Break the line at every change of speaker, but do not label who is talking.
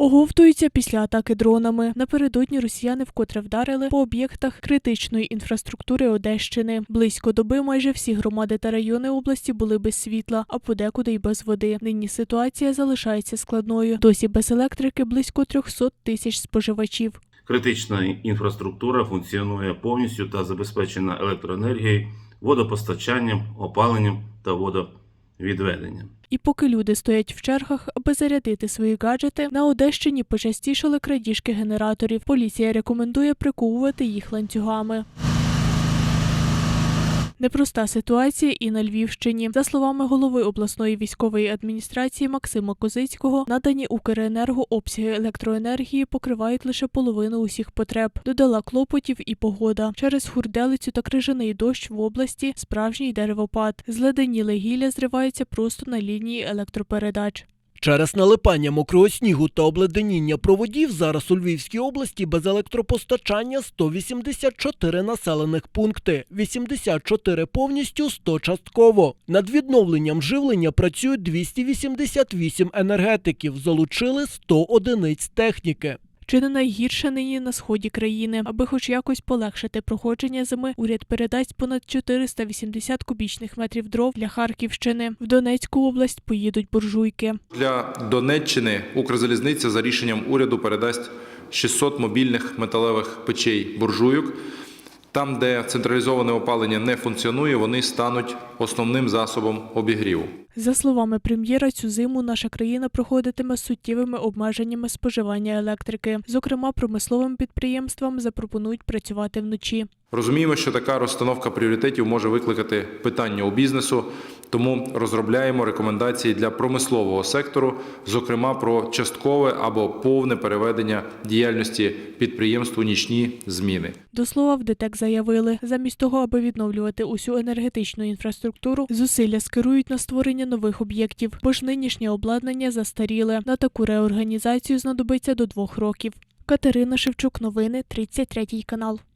Оговтуються після атаки дронами. Напередодні росіяни вкотре вдарили по об'єктах критичної інфраструктури Одещини. Близько доби майже всі громади та райони області були без світла, а подекуди й без води. Нині ситуація залишається складною. Досі без електрики близько 300 тисяч споживачів.
Критична інфраструктура функціонує повністю та забезпечена електроенергією, водопостачанням, опаленням та водовідведенням.
І поки люди стоять в чергах, аби зарядити свої гаджети, на Одещині почастішали крадіжки генераторів. Поліція рекомендує приковувати їх ланцюгами. Непроста ситуація і на Львівщині. За словами голови обласної військової адміністрації Максима Козицького, надані Укренерго обсяги електроенергії покривають лише половину усіх потреб. Додала клопотів і погода. Через хурделицю та крижаний дощ в області справжній деревопад. Зледеніле гілля зривається просто на лінії електропередач.
Через налипання мокрого снігу та обледеніння проводів зараз у Львівській області без електропостачання 184 населених пункти, 84 повністю, 100 частково. Над відновленням живлення працюють 288 енергетиків, залучили 100 одиниць техніки.
Чи не найгірше нині на сході країни, аби хоч якось полегшити проходження зими, уряд передасть понад 480 кубічних метрів дров для Харківщини. В Донецьку область поїдуть буржуйки.
Для Донеччини Укрзалізниця за рішенням уряду передасть 600 мобільних металевих печей буржуйок. Там, де централізоване опалення не функціонує, вони стануть основним засобом обігріву.
За словами прем'єра, цю зиму наша країна проходитиме з суттєвими обмеженнями споживання електрики. Зокрема, промисловим підприємствам запропонують працювати вночі.
Розуміємо, що така розстановка пріоритетів може викликати питання у бізнесу, тому розробляємо рекомендації для промислового сектору, зокрема про часткове або повне переведення діяльності підприємств у нічні зміни.
До слова, в ДТЕК заявили, замість того, аби відновлювати усю енергетичну інфраструктуру, зусилля скерують на створення нових об'єктів, бо ж нинішнє обладнання застаріле. На таку реорганізацію знадобиться до двох років. Катерина Шевчук, новини 33 канал.